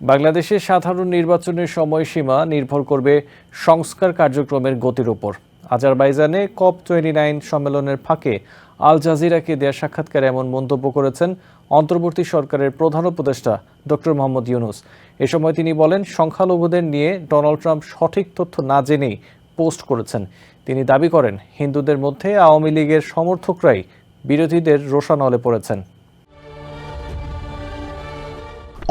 বাংলাদেশের সাধারণ নির্বাচনের সময়সীমা নির্ভর করবে সংস্কার কার্যক্রমের গতির উপর। আজারবাইজানে কপ টোয়েন্টি নাইন সম্মেলনের ফাঁকে আল জাজিরাকে দেয়া সাক্ষাৎকারে এমন মন্তব্য করেছেন অন্তর্বর্তী সরকারের প্রধান উপদেষ্টা ডক্টর মোহাম্মদ ইউনুস। এ সময় তিনি বলেন, সংখ্যালঘুদের নিয়ে ডোনাল্ড ট্রাম্প সঠিক তথ্য না জেনেই পোস্ট করেছেন। তিনি দাবি করেন, হিন্দুদের মধ্যে আওয়ামী লীগের সমর্থকরাই বিরোধীদের রোষানলে পড়েছেন।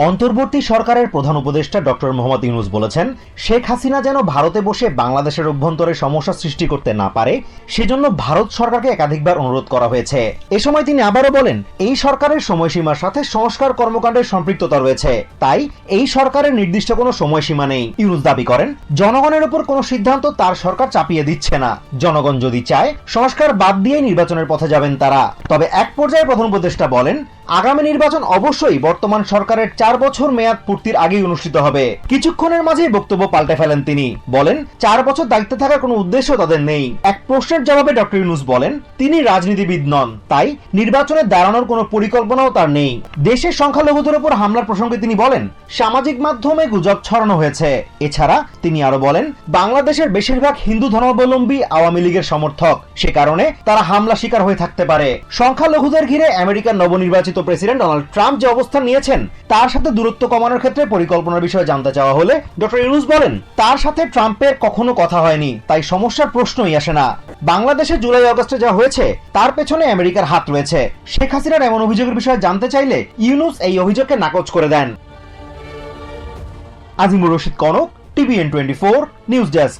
অন্তর্বর্তী সরকারের প্রধান উপদেষ্টা ডক্টর মোহাম্মদ ইউনুস বলেছেন, শেখ হাসিনা যেন ভারতে বসে বাংলাদেশের অভ্যন্তরে সমস্যা সৃষ্টি করতে না পারে, সেজন্য ভারত সরকারকে একাধিকবার অনুরোধ করা হয়েছে। এ সময় তিনি আবারও বলেন, এই সরকারের সময়সীমার সাথে সংস্কার কর্মকাণ্ডের সম্পৃক্ততা রয়েছে, তাই এই সরকারের নির্দিষ্ট কোনো সময়সীমা নেই। ইউনুস দাবি করেন, জনগণের উপর কোনো সিদ্ধান্ত তার সরকার চাপিয়ে দিচ্ছে না। জনগণ যদি চায়, সংস্কার বাদ দিয়ে নির্বাচনের পথে যাবেন তারা। তবে এক পর্যায়ে প্রধান উপদেষ্টা বলেন আগামী নির্বাচন অবশ্যই বর্তমান সরকারের চার বছর মেয়াদ পূর্তির আগেই অনুষ্ঠিত হবে। কিছুক্ষণের মাঝেই বক্তব্য পাল্টে ফেলেন তিনি। বলেন, চার বছর দায়িত্বে থাকার কোনো উদ্দেশ্য তাদের নেই। এক প্রশ্নের জবাবে ডক্টর ইউনুস বলেন, তিনি রাজনীতিবিদ নন, তাই নির্বাচনে দাঁড়ানোর কোনো পরিকল্পনাও তার নেই। দেশের সংখ্যালঘুদের উপর হামলার প্রসঙ্গে তিনি বলেন, সামাজিক মাধ্যমে গুজব ছড়ানো হয়েছে। এছাড়া তিনি আরও বলেন, বাংলাদেশের বেশিরভাগ হিন্দু ধর্মাবলম্বী আওয়ামী লীগের সমর্থক। সে কারণে তারা হামলা শিকার হয়ে থাকতে পারে। সংখ্যালঘুদের ঘিরে আমেরিকার নবনির্বাচিত প্রেসিডেন্ট ডোনাল্ড ট্রাম্প যে অবস্থান নিয়েছেন, তার সাথে দূরত্ব কমানোর ক্ষেত্রে পরিকল্পনার বিষয়ে জানতে চাওয়া হলে ডক্টর ইউনুস বলেন, তার সাথে ট্রাম্পের কখনো কথা হয়নি, তাই সমস্যার প্রশ্নই আসে না। বাংলাদেশে জুলাই আগস্টে যা হয়েছে, তার পেছনে আমেরিকার হাত রয়েছে। শেখ হাসিনার এমন অভিযোগের বিষয়ে জানতে চাইলে ইউনুস এই অভিযোগকে নাকচ করে দেন। Azimur Rashid Kanak, TVN twenty four, news desk.